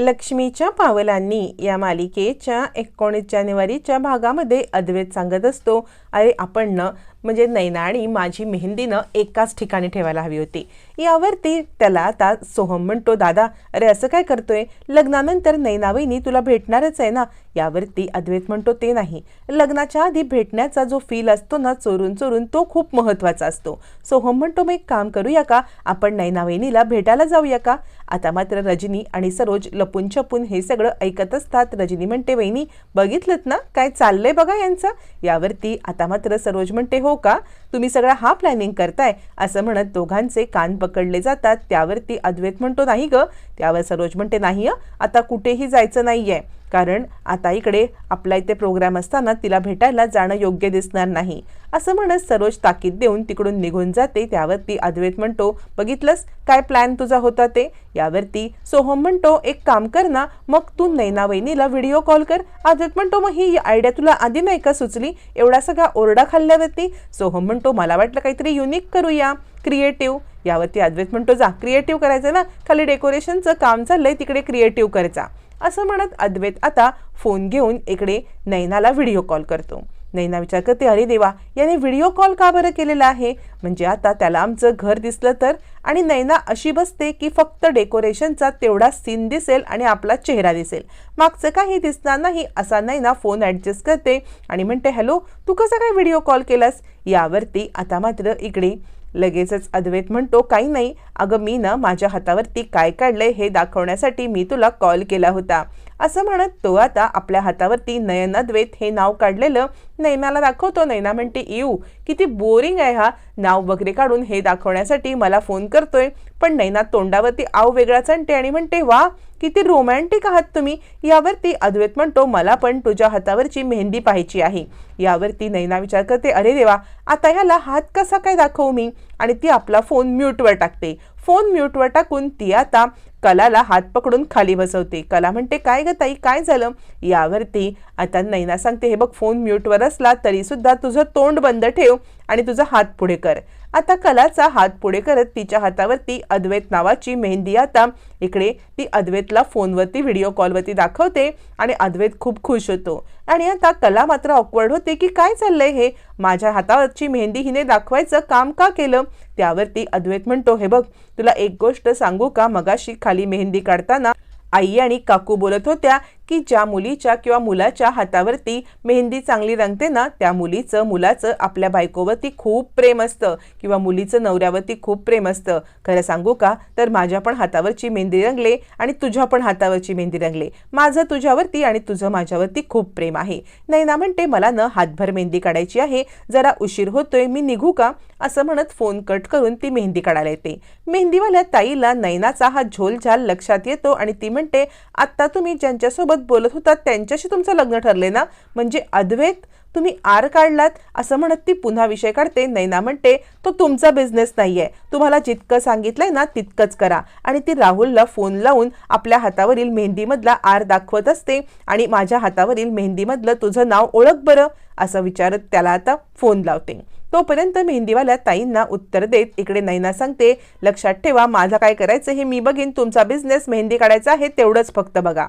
लक्ष्मीच्या पावलांनी या मालिकेच्या एकोणीस जानेवारीच्या भागामध्ये अद्वैत सांगत असतो. अरे आपण न म्हणजे नैना आणि माझी मेहंदीनं एकाच ठिकाणी ठेवायला हवी होती. यावरती त्याला आता सोहम म्हणतो दादा अरे असं काय करतोय? लग्नानंतर नैनावईनी तुला भेटणारच आहे ना? यावरती अद्वैत म्हणतो ते नाही. लग्नाच्या आधी भेटण्याचा जो फील असतो ना चोरून चोरून तो खूप महत्त्वाचा असतो. सोहम म्हणतो मग एक काम करूया का? आपण नैनावहिनीला भेटायला जाऊया का? आता मात्र रजनी आणि सरोज लपून छपून हे सगळं ऐकत असतात. रजनी म्हणते वहिनी बघितलंत ना? काय चाललंय बघा यांचं? यावरती आता मात्र सरोज म्हणते हो का? तुम्ही सगळा हा प्लॅनिंग करताय. असं म्हणत दोघांचे कान पकडले जातात. त्यावरती अद्वैत म्हणतो नाही ग. त्यावर सरोज म्हणते नाही आता कुठेही जायचं नाहीये. कारण आता इकडे आपला इथे प्रोग्राम असताना तिला भेटायला जाणं योग्य दिसणार नाही. असं म्हणत सरोज ताकीद देऊन तिकडून निघून जाते. त्यावरती अद्वैत म्हणतो बघितलंस? काय प्लॅन तुझा होता ते? यावरती सोहम म्हणतो एक काम कर ना मग तू नैना वहिनीला व्हिडिओ कॉल कर. अद्वैत म्हणतो मग ही आयडिया तुला आधी नाही का सुचली? एवढा सगळा ओरडा खाल्ल्यावरती? सोहम म्हणतो मला वाटलं काहीतरी युनिक करूया क्रिएटिव्ह यावरती अद्वैत म्हणतो जा क्रिएटिव्ह करायचं ना. खाली डेकोरेशनचं काम चाललंय तिकडे क्रिएटिव्ह करायचा असं म्हणत अद्वैत आता फोन घेऊन इकडे नैनाला व्हिडिओ कॉल करतो. नैना विचार करते अरे देवा याने व्हिडिओ कॉल का बरं केलेला आहे? म्हणजे आता त्याला आमचं घर दिसलं तर? आणि नैना अशी बसते की फक्त डेकोरेशनचा तेवढा सीन दिसेल आणि आपला चेहरा दिसेल. मागचं काही दिसणार नाही असा नैना फोन ॲडजस्ट करते आणि म्हणते हॅलो तू कसा काय व्हिडिओ कॉल केलास? यावरती आता मात्र इकडे लगेचच अद्वैत म्हणतो काही नाही अगं मी ना माझ्या हातावरती काय काढलंय हे दाखवण्यासाठी मी तुला कॉल केला होता. असं म्हणत तो आता आपल्या हातावरती नयन हे नाव काढलेलं नैनाला दाखवतो. नैना म्हणते येऊ किती बोरिंग आहे हा. नाव वगैरे काढून हे दाखवण्यासाठी मला फोन करतोय. पण नैना तोंडावरती आव वेगळाच आणते आणि म्हणते वा किती रोमॅन्टिक आहात तुम्ही. यावरती अद्वैत म्हणतो मला पण तुझ्या हातावरची मेहंदी पाहायची आहे. यावरती नैना विचार करते अरे देवा आता ह्याला हात कसा काय दाखवू मी? आणि ती आपला फोन म्यूटवर टाकते. फोन म्यूटवर टाकून ती आता कलाला हात पकडून खाली बसवते. कला म्हणते काय ग ताई काय झालं? यावरती आता नैना सांगते हे बघ फोन म्यूटवर असला तरी सुद्धा तुझं तोंड बंद ठेव आणि तुझा हात पुढे कर. आता कलाचा हात पुढे करत तिच्या हातावरती अद्वैत नावाची मेहंदी आता इकडे ती अद्वैतला फोनवरती व्हिडिओ कॉलवरती दाखवते आणि अद्वैत खूप खुश होतो. आणि आता कला मात्र ऑकवर्ड होते की काय चाललंय हे? माझ्या हातावरची मेहंदी हिने दाखवायचं काम का केलं? त्यावरती अद्वैत म्हणतो हे बघ तुला एक गोष्ट सांगू का? मगाशी खाली मेहंदी काढताना आई आणि काकू बोलत होत्या की ज्या मुलीच्या किंवा मुलाच्या हातावरती मेहंदी चांगली रंगते ना त्या मुलीचं मुलाचं आपल्या बायकोवरती खूप प्रेम असतं किंवा मुलीचं नवऱ्यावरती खूप प्रेम असतं. खरं सांगू का? तर माझ्या पण हातावरची मेहंदी रंगले आणि तुझ्या पण हातावरची मेहंदी रंगले. माझं तुझ्यावरती आणि तुझं माझ्यावरती खूप प्रेम आहे. नैना म्हणते मला न हातभर मेहंदी काढायची आहे. जरा उशीर होतोय मी निघू का? असं म्हणत फोन कट करून ती मेहंदी काढायला येते. मेहंदीवाल्या ताईला नैनाचा हा झोलझाल लक्षात येतो आणि ती म्हणते आत्ता तुम्ही ज्यांच्यासोबत बोलत होता त्यांच्याशी तुमचं लग्न ठरले ना? म्हणजे अद्वैत तुम्ही आर काढलात? असं म्हणत ती पुन्हा विषय काढते. नैना म्हणते तो तुमचा बिझनेस नाहीये. तुम्हाला जितकं सांगितलंय ना तितकंच करा. आणि ती राहुलला फोन लावून आपल्या हातावरील मेहंदीमधला आर दाखवत असते. आणि माझ्या हातावरील मेहंदीमधलं तुझं नाव ओळख बरं असं विचारत त्याला आता फोन लावते. तोपर्यंत मेहंदीवाल्या ताईंना उत्तर देत इकडे नैना सांगते लक्षात ठेवा माझं काय करायचं हे मी बघेन. तुमचा बिझनेस मेहंदी काढायचा आहे तेवढंच फक्त बघा.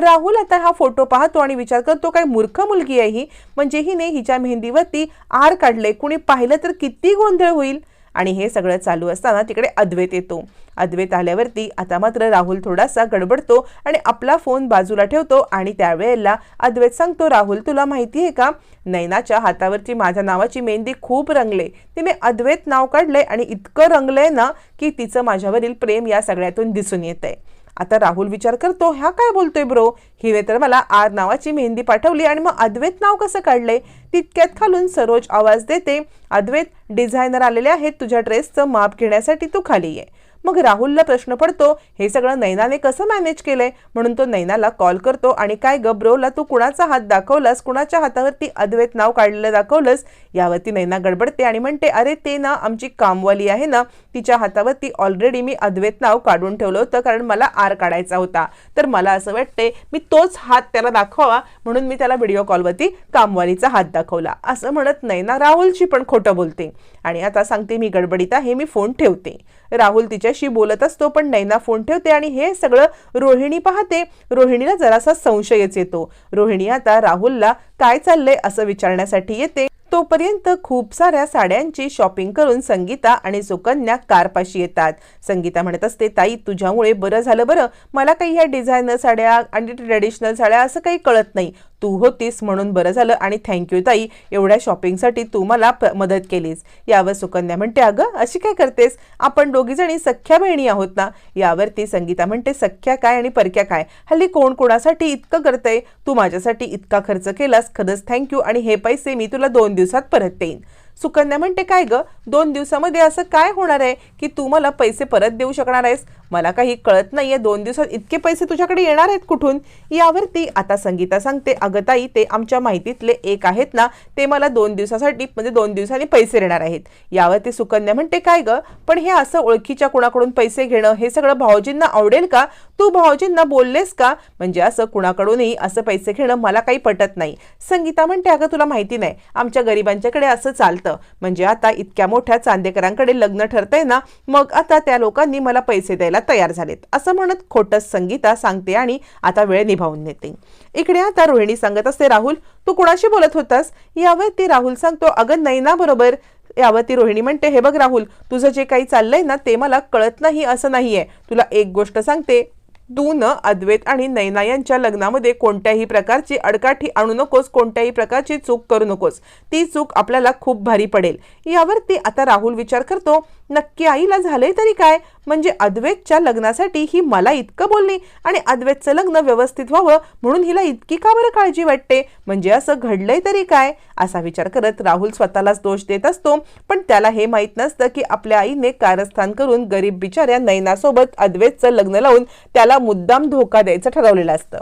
राहुल आता हा फोटो पाहतो आणि विचार करतो काय मूर्ख मुलगी आहे ही. म्हणजे हिने हिच्या मेहंदीवरती आर काढले कुणी पाहिलं तर किती गोंधळ होईल? आणि हे सगळं चालू असताना तिकडे अद्वैत येतो. अद्वैत आल्यावरती आता मात्र राहुल थोडासा गडबडतो आणि आपला फोन बाजूला ठेवतो आणि त्यावेळेला अद्वैत सांगतो राहुल तुला माहिती आहे का? नैनाच्या हातावरची माझ्या नावाची मेहंदी खूप रंगले. तिने अद्वैत नाव काढलंय आणि इतकं रंगलंय ना की तिचं माझ्यावरील प्रेम या सगळ्यातून दिसून येत आहे आता राहुल विचार करतो ह्या काय बोलतोय ब्रो? हिने तर मला आर नावाची मेहंदी पाठवली आणि मग अद्वैत नाव कसं काढले तितक्यात खालून सरोज आवाज देते अद्वैत डिझायनर आलेले आहेत तुझ्या ड्रेसचं माप घेण्यासाठी तू खाली ये. मग राहुलला प्रश्न पडतो हे सगळं नैनाने कसं मॅनेज केलंय? म्हणून तो नैनाला कॉल करतो आणि काय गब्रोला तू कुणाचा हात दाखवलास? कुणाच्या हातावरती अद्वैत नाव काढलेलं दाखवलंस? यावरती नैना गडबडते आणि म्हणते अरे ते ना आमची कामवाली आहे ना तिच्या हातावरती ऑलरेडी मी अद्वैत नाव काढून ठेवलं होतं कारण मला आर काढायचा होता. तर मला असं वाटते मी तोच हात त्याला दाखवावा म्हणून मी त्याला व्हिडिओ कॉलवरती कामवालीचा हात दाखवला. असं म्हणत नैना राहुलची पण खोटं बोलते. आणि आता सांगते मी गडबडीत आहे मी फोन ठेवते. राहुल तिच्या तिच्याशी बोलत असतो पण नैना फोन ठेवते आणि हे सगळं रोहिणी पाहते. रोहिणीला जरासा संशयच येतो. रोहिणी आता राहुलला काय चाललंय असं विचारण्यासाठी येते. तोपर्यंत खूप साऱ्या साड्यांची शॉपिंग करून संगीता आणि सुकन्या कारपाशी येतात. संगीता म्हणत असते ताई तुझ्यामुळे बरं झालं बरं. मला काही ह्या डिझायनर साड्या आणि ट्रेडिशनल साड्या असं काही कळत नाही. तू होतीस म्हणून बरं झालं आणि थँक्यू ताई एवढ्या शॉपिंगसाठी तू मला मदत केलीस. यावर सुकन्या म्हणते अगं अशी काय करतेस? आपण दोघीजणी सख्या बहिणी आहोत ना? यावरती संगीता म्हणते सख्या काय आणि परक्या काय? हल्ली कोण कोणासाठी इतकं करतंय? तू माझ्यासाठी इतका खर्च केलास खरंच थँक्यू आणि हे पैसे मी तुला दोन दिवसात परत देईन. सुकन्या म्हणते काय ग? दोन दिवसामध्ये असं काय होणार आहे की तू मला पैसे परत देऊ शकणार आहेस? मला काही कळत नाहीये दोन दिवसात इतके पैसे तुझ्याकडे येणार आहेत कुठून? यावरती आता संगीता सांगते अगं ताई ते आमच्या माहितीतले एक आहेत ना ते मला दोन दिवसासाठी म्हणजे दोन दिवसांनी पैसे देणार आहेत. यावरती सुकन्या म्हणते काय ग? पण हे असं ओळखीच्या कुणाकडून पैसे घेणं हे सगळं भाऊजींना आवडेल का? तू भाऊजींना बोललेस का? म्हणजे असं कुणाकडूनही असं पैसे घेणं मला काही पटत नाही. संगीता म्हणते अगं तुला माहिती नाही आमच्या गरिबांच्याकडे असं चालतं म्हणजे आता इतक्या मोठ्या चांदेकरांकडे लग्न ठरतंय ना मग आता त्या लोकांनी मला पैसे द्यायला तयार झालेत. असं म्हणत खोटस संगीता सांगते आणि आता वेळ निभावून नेते. इकडे आता रोहिणी सांगत असते राहुल तू कुणाशी बोलत होतास? यावर ती राहुल सांगतो. अगं नैना बरोबर. यावर ती रोहिणी म्हणते हे बघ राहुल तुझं जे काही चाललंय ना ते मला कळत नाही असं नाहीये. तुला एक गोष्ट सांगते तू न अद्वैत आणि नैना यांच्या लग्नामध्ये कोणत्याही प्रकारची अडकाठी आणू नकोस कोणत्याही प्रकारची चूक करू नकोस. ती चूक आपल्याला खूप भारी पडेल. यावरती आता राहुल विचार करतो नक्की आईला झालंय तरी काय? म्हणजे अद्वैतच्या लग्नासाठी ही मला इतकं बोलली आणि अद्वैतचं लग्न व्यवस्थित व्हावं म्हणून हिला इतकी का बरं काळजी वाटते? म्हणजे असं घडलंय तरी काय? असा विचार करत राहुल स्वतःलाच दोष देत असतो पण त्याला हे माहीत नसतं की आपल्या आईने कारस्थान करून गरीब बिचाऱ्या नैनासोबत अद्वैतचं लग्न लावून त्याला मुद्दाम धोका द्यायचं ठरवलेलं असतं.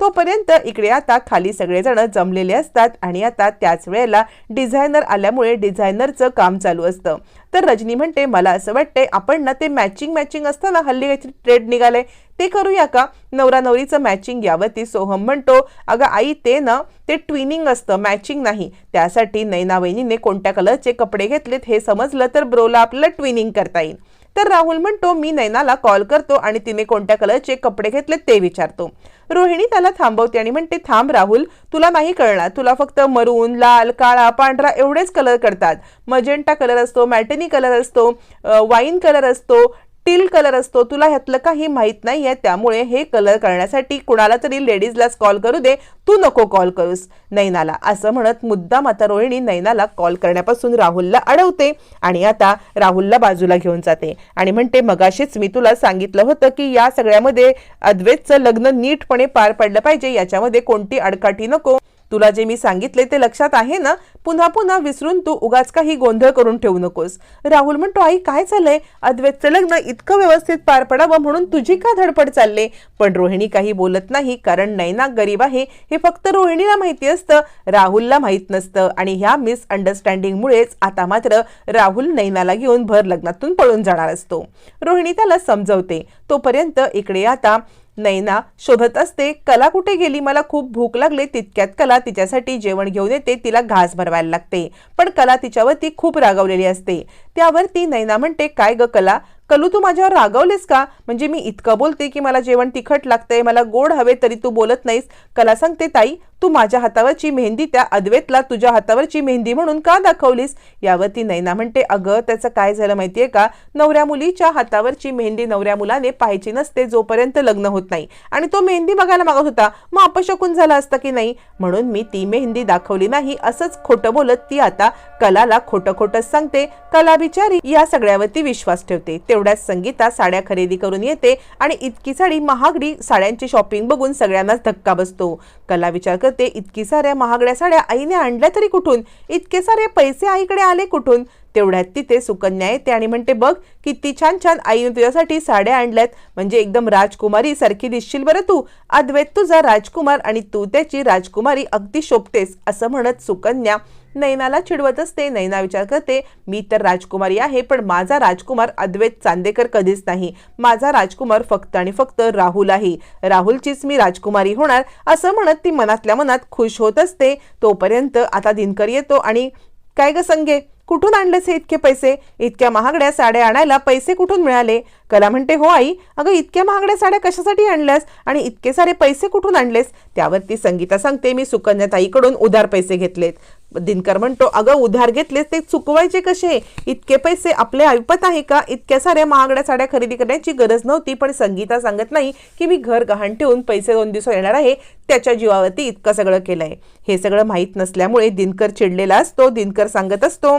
तोपर्यंत इकडे आता खाली सगळेजण जमलेले असतात आणि आता त्याच वेळेला डिझायनर आल्यामुळे डिझायनरचं काम चालू असतं. तर रजनी म्हणते मला असं वाटतंय आपण ना ते मॅचिंग मॅचिंग असतं ना हल्ली काहीतरी ट्रेड निघालंय. ते करूया का? नवरा नवरीचं मॅचिंग यावरती सोहम म्हणतो अगं आई ते ना ते ट्विनिंग असतं मॅचिंग नाही. त्यासाठी नैना वहिनीने कोणत्या कलरचे कपडे घेतलेत हे समजलं तर ब्रोला आपल्याला ट्विनिंग करता येईल. तर राहुल म्हणतो मी नैनाला कॉल करतो आणि तिने कोणत्या कलरचे कपडे घेतले ते विचारतो. रोहिणी त्याला थांबवते आणि म्हणते थांब राहुल तुला नाही कळणार. तुला फक्त मरून लाल काळा पांढरा एवढेच कलर करतात. मजेंटा कलर असतो मॅटनी कलर असतो वाईन कलर असतो टील कलर असतो. तुला ह्यातलं काही माहीत नाहीये त्यामुळे हे कलर करण्यासाठी कुणाला तरी लेडीजलाच कॉल करू दे. तू नको कॉल करूस. नैनाला. असं म्हणत मुद्दाम आता रोहिणी नैनाला कॉल करण्यापासून राहुलला अडवते आणि आता राहुलला बाजूला घेऊन जाते. आणि म्हणते मगाशीच मी तुला सांगितलं होतं की या सगळ्यामध्ये अद्वैतचं लग्न नीटपणे पार पडलं पाहिजे. याच्यामध्ये कोणती अडकाठी नको. तुला जे मी सांगितले ते लक्षात आहे ना? पुन्हा पुन्हा विसरून तू उगाच काही गोंधळ करून ठेवू नकोस. राहुल म्हणतो आई काय चाललंय? अद्वैतचं लग्न इतकं व्यवस्थित पार पडावं म्हणून तुझी का धडपड चालले? पण रोहिणी काही बोलत नाही कारण नैना गरीब आहे. हे फक्त रोहिणीला माहिती असतं राहुलला माहीत नसतं. आणि ह्या मिसअंडरस्टँडिंगमुळेच आता मात्र राहुल नैनाला घेऊन भर लग्नातून पळून जाणार असतो. रोहिणी त्याला समजवते. तोपर्यंत इकडे आता नैना शोधत असते कला कुठे गेली? मला खूप भूक लागले. तितक्यात कला तिच्यासाठी जेवण घेऊन येते. तिला घास भरवायला लागते. पण कला तिच्यावरती खूप रागावलेली असते. त्यावरती नैना म्हणते काय ग कला? कलू तू माझ्यावर रागावलेस का? म्हणजे मी इतकं बोलते की मला जेवण तिखट लागतंय मला गोड हवे तरी तू बोलत नाहीस. कला सांगते ताई तू माझ्या हातावरची मेहंदी त्या अद्वैतला तुझ्या हातावरची मेहंदी म्हणून का दाखवलीस? यावरती नैना म्हणते अगं त्याचं काय झालं माहितीये का? नवऱ्या मुलीच्या हातावरची मेहंदी नवऱ्या मुलाने पाहायची नसते जोपर्यंत लग्न होत नाही. आणि तो मेहंदी बघायला मागत होता. मग अपशकून झाला असता की नाही? म्हणून मी ती मेहंदी दाखवली नाही असंच खोटं बोलत ती आता कलाला खोटं खोटंच सांगते. कला बिचारी या सगळ्यावरती विश्वास ठेवते. तेवढ्याच संगीता साड्या खरेदी करून येते आणि इतकी साडी महागडी साड्यांची शॉपिंग बघून सगळ्यांनाच धक्का बसतो. कला विचार करते इतकी साऱ्या महागड्या साड्या आईने आणल्या तरी कुठून? इतके सारे पैसे आईकडे आले कुठून? तेवढ्यात तिथे सुकन्या येते आणि म्हणते बघ किती छान छान आईने तुझ्यासाठी साड्या आणल्यात. म्हणजे एकदम राजकुमारी सारखी दिसशील बरं तू. अद्वैत तुझा राजकुमार आणि तू त्याची राजकुमारी अगदी शोभतेस असं म्हणत सुकन्या नैनाला चिडवत असते. नैना विचार करते मी तर राजकुमारी आहे पण माझा राजकुमार अद्वैत चांदेकर कधीच नाही. माझा राजकुमार फक्त आणि फक्त राहुल आहे. राहुलचीच मी राजकुमारी होणार असं म्हणत ती मनातल्या मनात खुश होत असते. तोपर्यंत आता दिनकर येतो आणि काय ग संगे? कुठून आणलेस हे इतके पैसे? इतक्या महागड्या साड्या आणायला पैसे कुठून मिळाले? कला म्हणते हो आई अगं इतक्या महागड्या साड्या कशासाठी आणल्यास? आणि इतके सारे पैसे कुठून आणलेस? त्यावरती संगीता सांगते मी सुकन्याताईकडून उधार पैसे घेतलेत. दिनकर म्हणतो अगं उधार घेतलेस ते चुकवायचे कसे? इतके पैसे आपले ऐपत आहे का? इतक्या साऱ्या महागड्या साड्या खरेदी करण्याची गरज नव्हती पण संगीता सांगत नाही की मी घर गहाण ठेवून पैसे दोन दिवस येणार आहे त्याच्या जीवावरती इतकं सगळं केलंय. हे सगळं माहीत नसल्यामुळे दिनकर चिडलेला असतो दिनकर सांगत असतो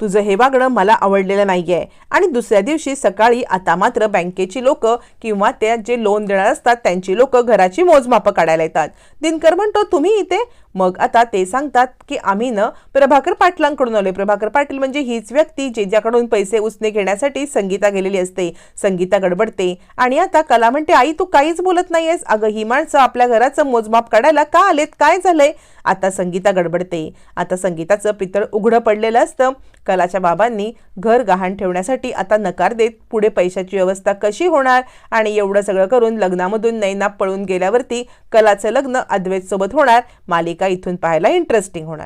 तुझं हे वागणं मला आवडलेलं नाहीये. आणि दुसऱ्या दिवशी सकाळी आता मात्र बँकेची लोक किंवा त्या जे लोन देणार असतात त्यांची लोक घराची मोजमापं काढायला येतात. दिनकर म्हणतो तुम्ही इथे मग आता ते सांगतात की आम्ही न प्रभाकर पाटलांकडून आलोय. प्रभाकर पाटील म्हणजे हीच व्यक्ती ज्याच्याकडून पैसे उसने घेण्यासाठी संगीता गेलेली असते. संगीता गडबडते. आणि आता कला म्हणते आई तू काहीच बोलत नाहीयेस. अगं ही माणसं आपल्या घराचं मोजमाप काढायला का आलेत? काय झालंय? आता संगीता गडबडते. आता संगीताचं पितळ उघडं पडलेलं असतं. कलाच्या बाबांनी घर गहाण ठेवण्यासाठी आता नकार देत पुढे पैशाची व्यवस्था कशी होणार? आणि एवढं सगळं करून लग्नामधून नैना पळून गेल्यावरती कलाचं लग्न अद्वैत सोबत होणार. मालिका इथून पाहायला इंटरेस्टिंग होणार?